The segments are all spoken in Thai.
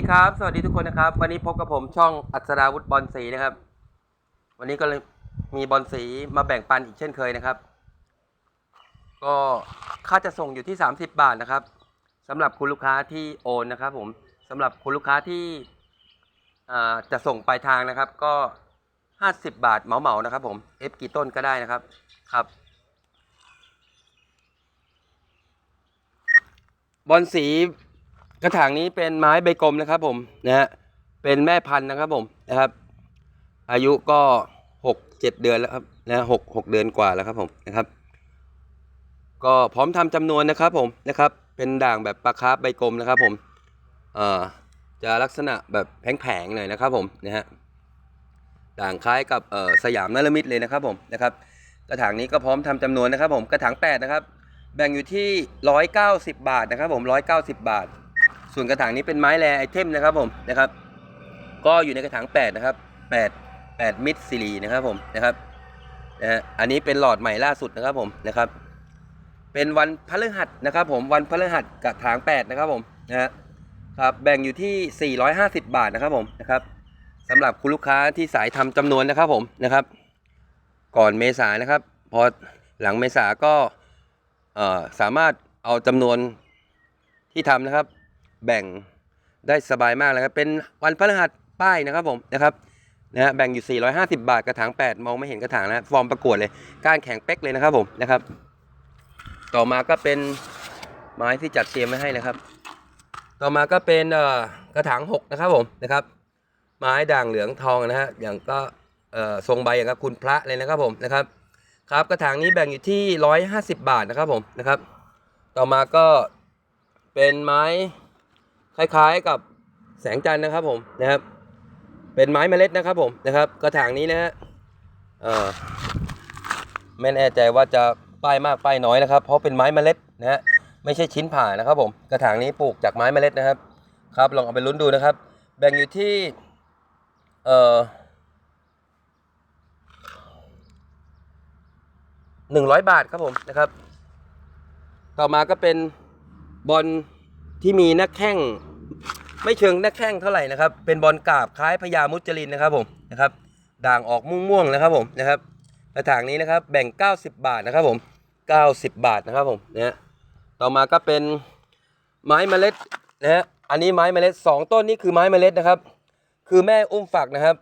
สวัสดีครับ สวัสดีทุกคนนะครับ วันนี้พบกับผมช่องอัศราวุฒิบอลสีนะครับ วันนี้ก็เลยมีบอลสีมาแบ่งปันอีกเช่นเคยนะครับ ก็ค่าจะส่งอยู่ที่ 30 บาทนะครับสำหรับคุณลูกค้าที่โอนนะครับผมสำหรับคุณลูกค้าที่จะส่งปลายทางนะครับ ก็ 50 บาทเหมาๆนะครับ ผมเอฟกี่ต้นก็ได้นะครับครับบอลสี กระถางนี้เป็นไม้ใบกลมนะครับผมนะฮะเป็นแม่พันธุ์นะครับผมนะครับ อายุก็หกเจ็ดเดือนแล้วครับนะหกหกเดือนกว่าแล้วครับผมนะครับ ก็พร้อมทำจำนวนนะครับผมนะครับ เป็นด่างแบบปลาคาร์ฟใบกลมนะครับผมเอ่อจะลักษณะแบบแผงๆหน่อยนะครับผมนะฮะด่างคล้ายกับเอ่อสยามนารมิตเลยนะครับผมนะครับ กระถางนี้ก็พร้อมทำจำนวนนะครับผมกระถางแปดนะครับ แบ่งอยู่ที่190บาทนะครับผม190บาท ส่วนกระถางนี้เป็นไม้แรไอเทมนะครับผมนะครับ ก็อยู่ในกระถาง8นะครับ8 8มิดซิลีนะครับผมนะครับนะอันนี้เป็นหลอดใหม่ล่าสุดนะครับผมนะครับ เป็นวันพฤหัสนะครับ ผมวันพฤหัสกระถาง8นะครับผมนะครับแบ่งอยู่ที่ 450 บาทนะครับผมนะครับสำหรับคุณลูกค้าที่สายทำจำนวนนะครับผมนะครับ ก่อนเมษานะครับ พอหลังเมษาก็สามารถเอาจำนวนที่ทำนะครับ แบ่งได้สบายมากเลยครับ เป็นวันพฤหัสป้ายนะครับผมนะครับนะฮะแบ่งอยู่ 450 บาทกระถาง 8 มองไม่เห็นกระถางนะฟอร์มประกวดเลยก้านแข็งเป๊กเลยนะครับผมนะครับ ต่อมาก็เป็นไม้ที่จัดเตรียมไว้ให้นะครับ ต่อมาก็เป็นกระถาง6นะครับผมนะครับ ไม้ด่างเหลืองทองนะฮะอย่างก็ทรงใบอย่างกับคุณพระเลยนะครับผมนะครับ ครับกระถางนี้แบ่งอยู่ที่ 150 บาทนะครับผมนะครับ ต่อมาก็เป็นไม้ คล้ายๆกับแสงจันทร์นะครับผมนะครับ เป็นไม้เมล็ดนะครับผมนะครับ กระถางนี้นะฮะไม่แน่ใจว่าจะป้ายมากป้ายน้อยนะครับ เพราะเป็นไม้เมล็ดนะฮะไม่ใช่ชิ้นผ่านะครับผมกระถางนี้ปลูกจากไม้เมล็ดนะครับ ครับลองเอาไปลุ้นดูนะครับ แบ่งอยู่ที่เอ่อหนึ่งร้อยบาทครับผมนะครับ ต่อมาก็เป็นบอลที่มีหน้าแข้ง ไม่เชิงน้าแข้งเท่าไหร่นะครับ เป็นบอลกราบคล้ายพญามุจลินนะครับผมนะครับด่างออกม่วงๆนะครับผมนะครับกระถางนี้นะครับแบ่ง 90 บาทนะครับผม 90 บาทนะครับผมนะฮะต่อมาก็เป็นไม้เมล็ดนะฮะอันนี้ไม้เมล็ดสองต้นนี่คือไม้เมล็ดนะครับ คือแม่อุ้มฝักนะครับ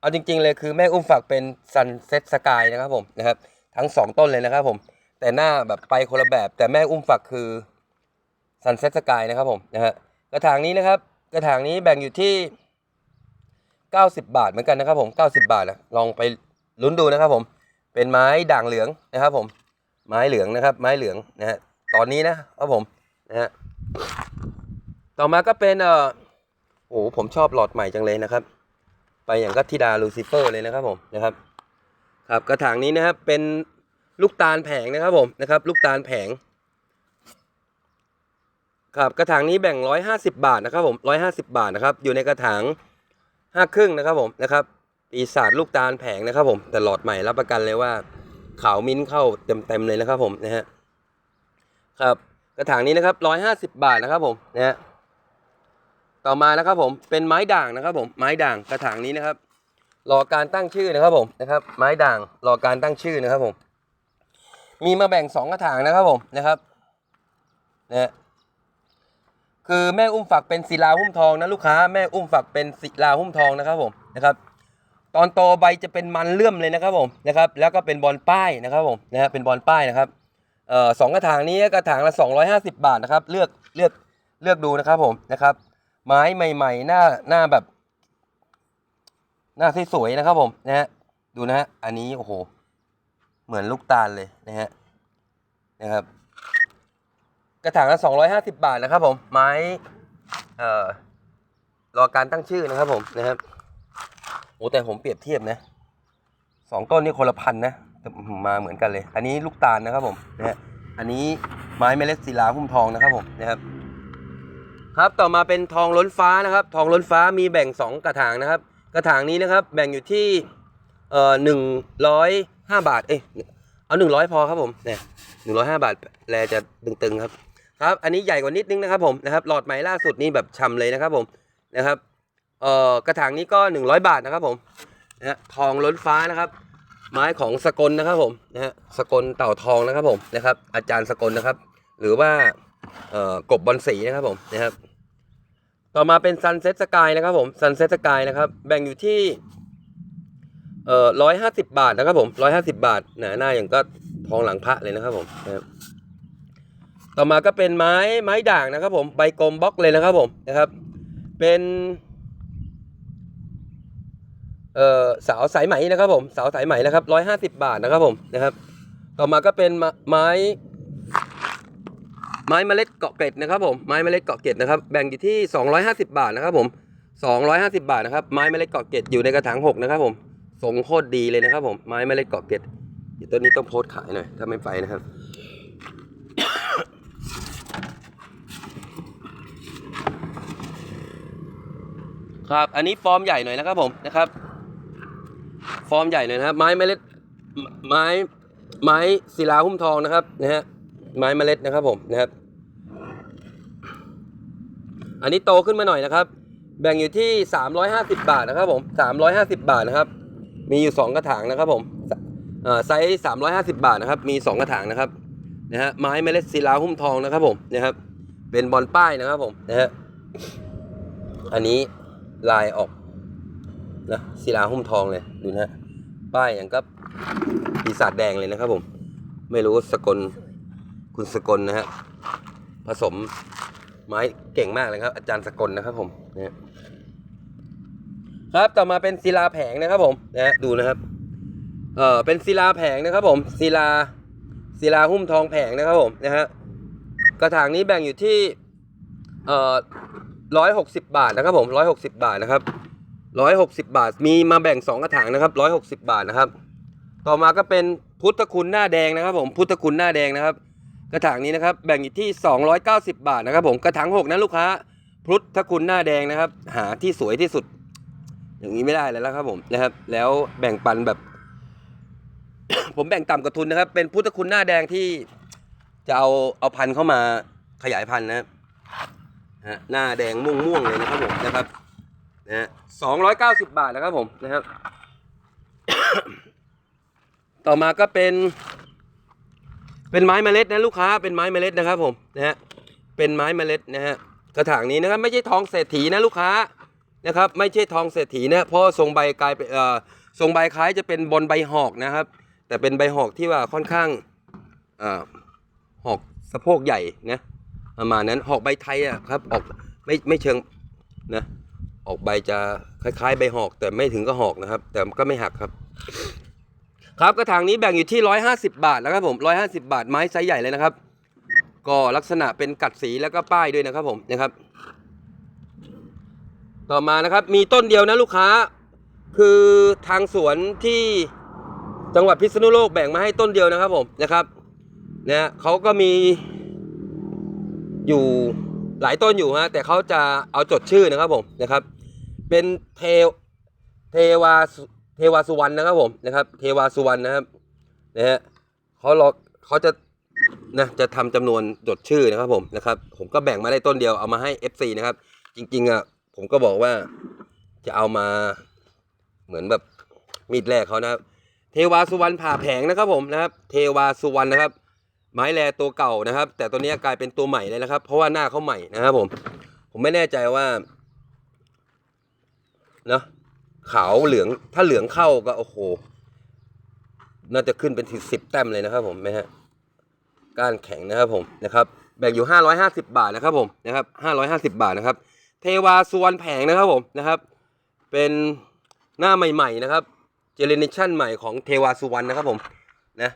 เอาจริง ๆ เลยคือแม่อุ้มฝักเป็นซันเซ็ตสกายนะครับผมนะครับทั้งสองต้นเลยนะครับผม แต่หน้าแบบไปคนละแบบแต่แม่อุ้มฝักคือซันเซ็ตสกายนะครับผมนะฮะ กระถางนี้นะครับ กระถางนี้แบ่งอยู่ที่ 90 บาทเหมือนกันนะครับ ผม 90 บาทนะลองไปลุ้นดูนะครับ ผม เป็นไม้ด่างเหลืองนะครับ ผม ไม้เหลืองนะครับ ไม้เหลืองนะฮะ ตอนนี้นะครับผมนะฮะ ต่อมาก็เป็นเอ่อโอ้ผมชอบหลอดใหม่จังเลยนะครับ ไปอย่างก็ธิดาลูซิเฟอร์เลยนะครับ ผมนะครับ ครับกระถางนี้นะครับเป็นลูกตาลแผงนะครับผมนะครับ ลูกตาลแผง ครับกระถางนี้แบ่งร้อยห้าสิบาทนะครับผมร้อยห้าสิบาทนะครับอยู่ในกระถางห้าครึ่งนะครับผมนะครับปีศาจลูกตาลแผงนะครับผมแต่หลอดใหม่รับประกันเลยว่าขาวมิ้นเข้าเต็มเต็มๆเลยนะครับผมนะฮะครับกระถางนี้นะครับร้อยห้าสิบาทนะครับผมนะฮะต่อมานะครับผมเป็นไม้ด่างนะครับผมไม้ด่างกระถางนี้นะครับ รอการตั้งชื่อนะครับผมนะครับ ไม้ด่างรอการตั้งชื่อนะครับผม มีมาแบ่งสองกระถางนะครับผมนะครับนะฮะ คือแม่อุ้มฝักเป็นศิลาหุ้มทองนะลูกค้าแม่อุ้มฝักเป็นศิลาหุ้มทองนะครับผมนะครับ ตอนโตใบจะเป็นมันเลื่อมเลยนะครับผมนะครับ แล้วก็เป็นบอลป้ายนะครับผมนะฮะเป็นบอลป้ายนะครับเอ่อสองกระถางนี้กระถางละ 250 บาทนะครับ เลือกเลือกเลือกดูนะครับผมนะครับ ไม้ใหม่ ๆ หน้าหน้าแบบ หน้าสวยๆนะครับผมนะฮะดูนะฮะอันนี้โอ้โห เหมือนลูกตาลเลยนะฮะนะครับ กระถางละ 250 บาทนะครับผม ไม้เอ่อรอการตั้งชื่อนะครับผมนะครับโอ้แต่ผมเปรียบเทียบนะสองต้นนี่คนละพันนะแต่มาเหมือนกันเลย อันนี้ลูกตาลนะครับผมนะฮะอันนี้ไม้เมล็ดศิลาหุ้มทองนะครับผมนะครับ ครับต่อมาเป็นทองล้นฟ้านะครับ ทองล้นฟ้ามีแบ่ง 2 กระถางนะครับ กระถางนี้นะครับ แบ่งอยู่ที่เอ่อหนึ่งร้อยห้าบาทเอ้ยเอาหนึ่งร้อยพอครับผมเนี่ยหนึ่งร้อยห้าบาทแลจะตึงๆครับ ครับอันนี้ใหญ่กว่านิดนึงนะครับผมนะครับหลอดใหม่ล่าสุดนี่แบบฉ่ำเลยนะครับผมนะครับเอ่อกระถางนี้ก็ 100 บาทนะครับผมนะฮะทองล้นฟ้านะครับ ไม้ของสกลนะครับผมนะฮะสกลเต่าทองนะครับผมนะครับ อาจารย์สกลนะครับ หรือว่าเอ่อกบบอลสีนะครับผมนะครับ ต่อมาเป็นซันเซ็ตสกายนะครับผมซันเซ็ตสกายนะครับ แบ่งอยู่ที่เอ่อร้อยห้าสิบบาทนะครับผมร้อยห้าสิบาทหนาหน้าอย่างก็ทองหลังพระเลยนะครับผมนะครับ ต่อมาก็เป็นไม้ไม้ด่างนะครับ ผมใบกลมบล็อกเลยนะครับผมนะครับ เป็นเอ่อสาวสายไหมนะครับผมสาวสายไหมนะครับร้อยห้าสิบบาทนะครับผมนะครับ ต่อมาก็เป็นไม้ ไม้เมล็ดเกาะเกร็ดนะครับผมไม้เมล็ดเกาะเกร็ดนะครับแบ่งอยู่ที่250บาทนะครับผม250บาทนะครับไม้เมล็ดเกาะเกร็ดอยู่ในกระถาง6นะครับผมทรงโคตรดีเลยนะครับผมไม้เมล็ดเกาะเกร็ดต้นนี้ต้องโพสต์ขายหน่อยถ้าไม่ไปนะครับ ครับ อันนี้ฟอร์มใหญ่หน่อยนะครับผมนะครับ ฟอร์มใหญ่หน่อยนะครับไม้เมล็ดไม้ไม้ศิลาหุ้มทองนะครับนะฮะไม้เมล็ดนะครับผมนะครับ อันนี้โตขึ้นมาหน่อยนะครับ แบ่งอยู่ที่ 350 บาทนะครับผม350 บาทนะครับ มีอยู่ 2 กระถางนะครับผมเอ่อไซส์350 บาทนะครับ มี 2 กระถางนะครับนะฮะไม้เมล็ดศิลาหุ้มทองนะครับผมนะครับ เป็นบอลป้ายนะครับผมนะฮะอันนี้ ลายออกนะศิลาหุ้มทองเลยดูนะฮะป้ายอย่างกับปีศาจแดงเลยนะครับผม ไม่รู้สกลคุณสกลนะฮะผสมไม้เก่งมากเลยครับ อาจารย์สกลนะครับผมนะครับต่อมาเป็นศิลาแผงนะครับผมนะฮะดูนะครับเออเป็นศิลาแผงนะครับผมศิลาศิลาหุ้มทองแผงนะครับผมนะฮะกระถางนี้แบ่งอยู่ที่เอ่อ ร้อยหกสิบบาทนะครับผมร้อยหกสิบบาทนะครับร้อยหกสิบบาท มีมาแบ่งสองกระถางนะครับร้อยหกสิบบาทนะครับ ต่อมาก็เป็นพุทธคุณหน้าแดงนะครับ ผมพุทธคุณหน้าแดงนะครับ กระถางนี้นะครับ แบ่งอยู่ที่290บาทนะครับ ผมกระถาง6นะลูกค้า พุทธคุณหน้าแดงนะครับ หาที่สวยที่สุด อย่างนี้ไม่ได้แล้วครับผมนะครับ แล้วแบ่งปันแบบ ผมแบ่งต่ำกว่าทุนนะครับ เป็นพุทธคุณหน้าแดงที่จะเอาเอาพันธุ์เข้ามาขยายพันธุ์นะครับ ฮะหน้าแดงม่วงม่วงๆเลยนะครับผมนะครับนะฮะสองร้อยเก้าสิบบาทนะครับผมนะครับ ต่อมาก็เป็น เป็นไม้เมล็ดนะลูกค้าเป็นไม้เมล็ดนะครับผมนะฮะเป็นไม้เมล็ดนะฮะกระถางนี้นะครับไม่ใช่ทองเศรษฐีนะลูกค้านะครับไม่ใช่ทองเศรษฐีนะเพราะทรงใบกลายเป็นเอ่อทรงใบคล้ายจะเป็นบนใบหอกนะครับ แต่เป็นใบหอกที่ว่าค่อนข้างอ่อหอกสะโพกใหญ่นะ ประมาณนั้นหอกใบไทยอะครับ ออกไม่ไม่เชิงนะ ออกใบจะคล้ายๆ ใบหอก แต่ไม่ถึงก็หอกนะครับ แต่ก็ไม่หักครับ ครับกระถางนี้แบ่งอยู่ที่ 150 บาทนะครับผม150 บาทไม้ไซส์ใหญ่เลยนะครับ ก็ลักษณะเป็นกัดสีแล้วก็ป้ายด้วยนะครับผมนะครับ ต่อมานะครับ มีต้นเดียวนะลูกค้า คือทางสวนที่จังหวัดพิษณุโลกแบ่งมาให้ต้นเดียวนะครับผมนะครับนะเขาก็มี อยู่หลายต้นอยู่ฮะแต่เขาจะเอาจดชื่อนะครับผมนะครับ เป็นเทวเทวาเทวาสุวรรณนะครับผมนะครับ เทวาสุวรรณนะครับนะฮะเขารอเขาจะนะจะทำจำนวนจดชื่อนะครับผมนะครับ ผมก็แบ่งมาได้ต้นเดียวเอามาให้ FC นะครับ จริงๆอะผมก็บอกว่าจะเอามาเหมือนแบบมีดแรกเขานะครับ เทวาสุวรรณผ่าแผงนะครับผมนะครับ เทวาสุวรรณนะครับ ไม้แลตัวเก่านะครับ แต่ตัวนี้กลายเป็นตัวใหม่เลยนะครับ เพราะว่าหน้าเขาใหม่นะครับผม ผมไม่แน่ใจว่าเนาะขาวเหลืองถ้าเหลืองเข้าก็โอ้โห น่าจะขึ้นเป็นสิบแต้มเลยนะครับ ผมไหมฮะก้านแข็งนะครับผมนะครับแบ่งอยู่ห้าร้อยห้าสิบาทนะครับผมนะครับห้าร้อยห้าสิบาทนะครับ เทวาสุวรรณแผงนะครับผมนะครับ เป็นหน้าใหม่ ๆ นะครับเจเนเรชั่นใหม่ของเทวาสุวรรณนะครับผมนะ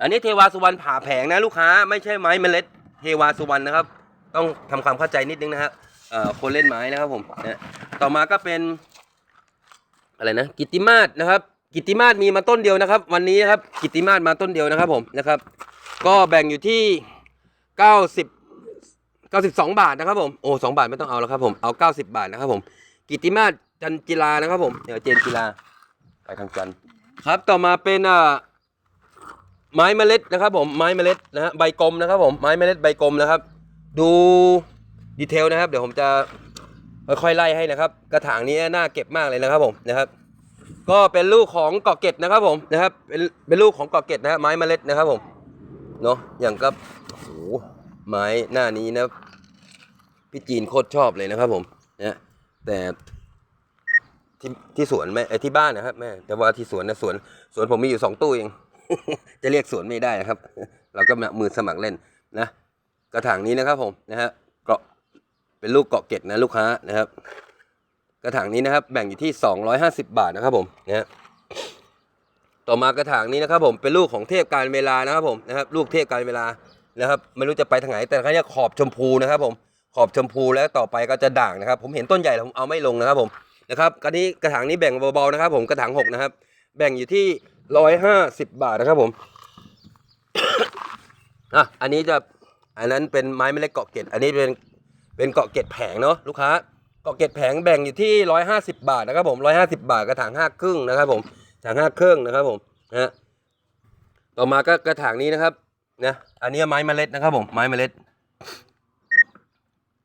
อันนี้เทวาสุวรรณผ่าแผงนะลูกค้าไม่ใช่ไม้เมล็ดเทวาสุวรรณนะครับ ต้องทำความเข้าใจนิดนึงนะฮะเอ่อคนเล่นไม้นะครับผมนะต่อมาก็เป็นอะไรนะกิตติมาศนะครับ กิตติมาศมีมาต้นเดียวนะครับ วันนี้นะครับกิตติมาศมาต้นเดียวนะครับผมนะครับ ก็แบ่งอยู่ที่เก้าสิบเก้าสิบสองบาทนะครับผมโอ้สองบาทไม่ต้องเอาแล้วครับผมเอาเก้าสิบาทนะครับผม กิตติมาศจันจิลานะครับผมเดี๋ยวเจนจิลาไปทางจันครับต่อมาเป็นอ่า ไม้เมล็ดนะครับผมไม้เมล็ดนะฮะใบกลมนะครับผมไม้เมล็ดใบกลมนะครับ ดูดีเทลนะครับ เดี๋ยวผมจะค่อยๆไล่ให้นะครับ กระถางนี้น่าเก็บมากเลยนะครับผมนะครับ ก็เป็นลูกของเกาะเกตนะครับผมนะครับ เป็นเป็นลูกของเกาะเกตนะฮะไม้เมล็ดนะครับผมเนาะอย่างกับโอ้โหไม้หน้านี้นะพี่จีนโคตรชอบเลยนะครับผมนะแต่ที่ที่สวนแม่ที่บ้านนะครับแม่แต่ว่าที่สวนนะสวนสวนผมมีอยู่สองตู้เอง จะเรียกสวนไม่ได้นะครับ เราก็มือสมัครเล่นนะกระถางนี้นะครับผมนะฮะเกาะเป็นลูกเกาะเกตนะลูกค้านะครับ กระถางนี้นะครับ แบ่งอยู่ที่ 250 บาทนะครับผมนะฮะต่อมากระถางนี้นะครับ ผมเป็นลูกของเทพการเวลานะครับผมนะครับ ลูกเทพการเวลานะครับ ไม่รู้จะไปทางไหนแต่ครั้นี้ขอบชมพูนะครับ ผมขอบชมพูแล้วต่อไปก็จะด่างนะครับ ผมเห็นต้นใหญ่แล้วผมเอาไม่ลงนะครับผมนะครับกระนี้กระถางนี้แบ่งเบาๆนะครับ ผมกระถางหกนะครับแบ่งอยู่ที่ ร้อยห้าสิบบาทนะครับผมอะอันนี้จะอันนั้นเป็นไม้เมล็ดเกาะเกตอันนี้เป็นเป็นเกาะเกตแผงเนาะลูกค้าเกาะเกตแผงแบ่งอยู่ที่ร้อยห้าสิบาทนะครับผมร้อยห้าสิบาทกระถางห้าครึ่งนะครับผมกระถางห้าครึ่งนะครับผมนะฮะต่อมาก็กระถางนี้นะครับนะอันนี้ไม้เมล็ดนะครับผมไม้เมล็ด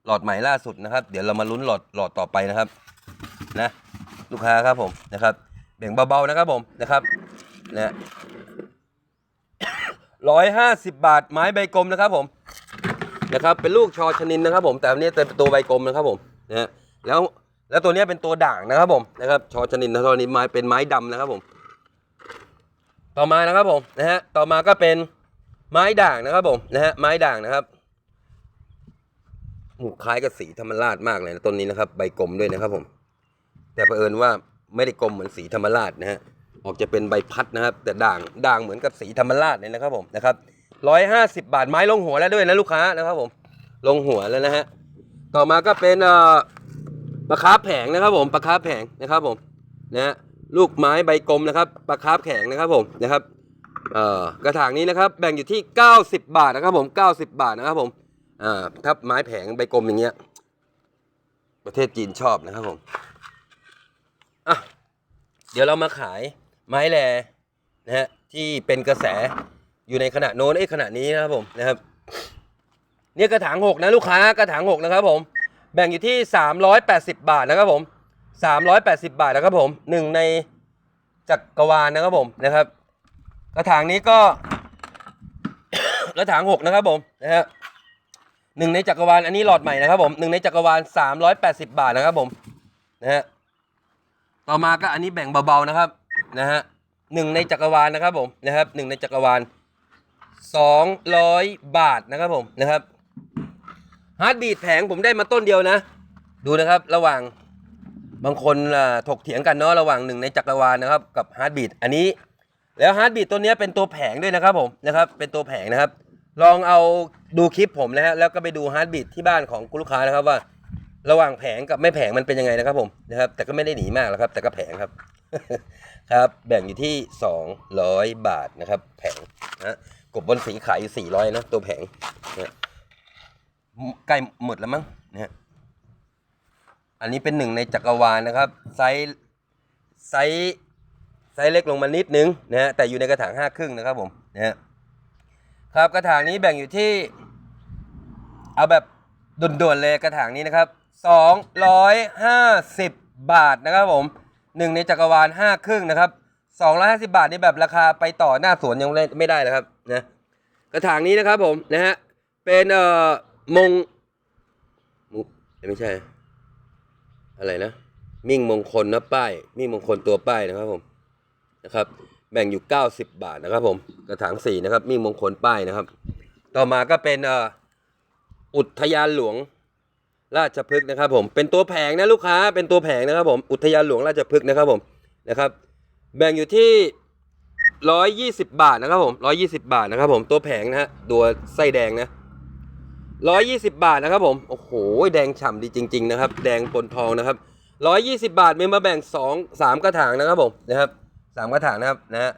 หลอดใหม่ล่าสุดนะครับ เดี๋ยวเรามาลุ้นหลอดหลอดต่อไปนะครับ นะ ลูกค้าครับผมนะครับแบ่งเบาๆนะครับผมนะครับ นะร้อยห้าสิบบาทไม้ใบกลมนะครับผมนะครับเป็นลูกชอชนินนะครับผมแต่อันนี้เป็นตัวใบกลมนะครับผมนะฮะแล้วแล้วตัวนี้เป็นตัวด่างนะครับผมนะครับชอชนินนะตัวนี้ไม้เป็นไม้ดำนะครับผม ต่อมานะครับผมนะฮะต่อมาก็เป็นไม้ด่างนะครับผมนะฮะไม้ด่างนะครับหูคล้ายกับสีธรรมราชมากเลยนะต้นนี้นะครับ ใบกลมด้วยนะครับผม แต่เผอิญว่าไม่ได้กลมเหมือนสีธรรมราชนะฮะ ออกจะเป็นใบพัดนะครับ แต่ด่างด่างเหมือนกับสีธรรมราชเลยนะครับผมนะครับร้อยห้าสิบบาทไม้ลงหัวแล้วด้วยนะลูกค้านะครับผมลงหัวแล้วนะฮะต่อมาก็เป็นเอ่อปลาคาร์ฟแผงนะครับผมปลาคาร์ฟแผงนะครับผมนะฮะลูกไม้ใบกลมนะครับปลาคาร์ฟแข็งนะครับผมนะครับเอ่อกระถางนี้นะครับแบ่งอยู่ที่ 90 บาทนะครับผม 90 บาทนะครับผมอ่าถ้าไม้แผงใบกลมอย่างเงี้ยประเทศจีนชอบนะครับผมอะเดี๋ยวเรามาขาย ไม้แลนะฮะที่เป็นกระแสอยู่ในขณะโน้นไอ้ขณะนี้นะครับผมนะครับเนี่ยกระถางหกนะลูกค้ากระถางหกนะครับผม แบ่งอยู่ที่ 380 บาทนะครับผม 380 บาทนะครับผมหนึ่งในจักรวาลนะครับผมนะครับ กระถางนี้ก็ กระถางหกนะครับผมนะฮะหนึ่งในจักรวาลอันนี้หลอดใหม่นะครับผมหนึ่งในจักรวาล 380 บาทนะครับผมนะฮะต่อมาก็อันนี้แบ่งเบาๆนะครับ นะฮะหนึ่งในจักรวาลนะครับผมนะครับหนึ่งในจักรวาลสองร้อยบาทนะครับผมนะครับฮาร์ดบีดแผงผมได้มาต้นเดียวนะ ดูนะครับระหว่างบางคนถกเถียงกันเนาะระหว่างหนึ่งในจักรวาลนะครับกับฮาร์ดบีดอันนี้แล้วฮาร์ดบีดตัวนี้เป็นตัวแผงด้วยนะครับผมนะครับเป็นตัวแผงนะครับ ลองเอาดูคลิปผมนะฮะแล้วก็ไปดูฮาร์ดบีดที่บ้านของคุณลูกค้านะครับว่า ระหว่างแผงกับไม่แผงมันเป็นยังไงนะครับผมนะครับแต่ก็ไม่ได้หนีมากหรอกครับแต่ก็แผงครับ ครับแบ่งอยู่ที่ 200 บาทนะครับ แผงนะกบบนสีขายอยู่400นะตัวแผงนะใกล้หมดแล้วมั้งนะอันนี้เป็นหนึ่งในจักรวาลนะครับ ไซส์ไซส์ไซส์เล็กลงมานิดนึงนะฮะแต่อยู่ในกระถางห้าครึ่งนะครับผมนะฮะครับกระถางนี้แบ่งอยู่ที่ เอาแบบด่วนๆเลยกระถางนี้นะครับ 250 บาทนะครับผม หนึ่งในจักรวาลห้าครึ่งนะครับ250บาทนี่แบบราคาไปต่อหน้าสวนยังไม่ได้นะครับนะกระถางนี้นะครับผมนะฮะเป็นเอ่อมงมุไม่ใช่ อะไรนะ มิ่งมงคลนะป้าย มิ่งมงคลตัวป้ายนะครับผมนะครับ แบ่งอยู่ 90 บาทนะครับ ผมกระถางสี่นะครับ มิ่งมงคลป้ายนะครับ ต่อมาก็เป็นเอ่ออุทยานหลวง ราชพฤกษ์นะครับผมเป็นตัวแผงนะลูกค้าเป็นตัวแผงนะครับผมอุทยานหลวงราชพฤกษ์นะครับผมนะครับแบ่งอยู่ที่ร้อยยี่สิบบาทนะครับผมร้อยยี่สิบาทนะครับผมตัวแผงนะฮะตัวไส้แดงนะร้อยยี่สิบาทนะครับผมโอ้โหแดงฉ่ำดีจริง ๆ นะครับ แดงปนทองนะครับร้อยยี่สิบาทมีมาแบ่งสองสามกระถางนะครับผมนะครับสามกระถางนะครับนะฮะ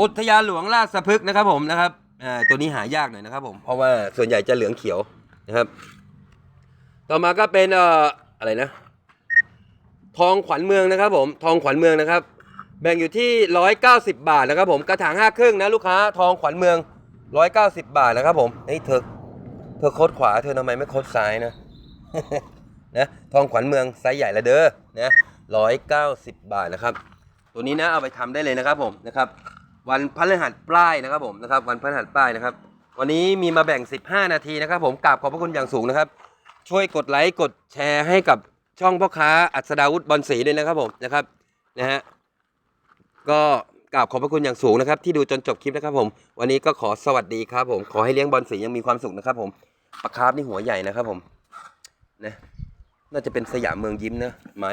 อุทยานหลวงราชพฤกษ์นะครับผมนะครับอ่าตัวนี้หายากหน่อยนะครับผมเพราะว่าส่วนใหญ่จะเหลืองเขียวนะครับ ต่อมาก็เป็นเอ่ออะไรนะ ทองขวัญเมืองนะครับ ผมทองขวัญเมืองนะครับ แบ่งอยู่ที่ร้อยเก้าสิบบาทนะครับ ผมกระถางห้าครึ่งนะลูกค้าทองขวัญเมืองร้อยเก้าสิบบาทนะครับ ผมนี่เธอเธอโคดขวาเธอทำไมไม่โคดซ้ายนะนะทองขวัญเมืองไซส์ใหญ่ละเด้อนะร้อยเก้าสิบบาทนะครับ ตัวนี้นะเอาไปทำได้เลยนะครับ ผมนะครับ วันพฤหัสปลายนะครับ ผมนะครับ วันพฤหัสปลายนะครับ วันนี้มีมาแบ่ง 15 นาทีนะครับ ผมกราบขอบพระคุณอย่างสูงนะครับ ช่วยกดไลค์กดแชร์ให้กับช่องพ่อค้าอัศดาวุฒิบอลศรีด้วยนะครับผมนะครับนะฮะก็กราบขอบพระคุณอย่างสูงนะครับ ที่ดูจนจบคลิปนะครับผม วันนี้ก็ขอสวัสดีครับผมขอให้เลี้ยงบอลสียังมีความสุขนะครับผมปลาคาร์ฟนี่หัวใหญ่นะครับผมนะน่าจะเป็นสยามเมืองยิ้มนะไม้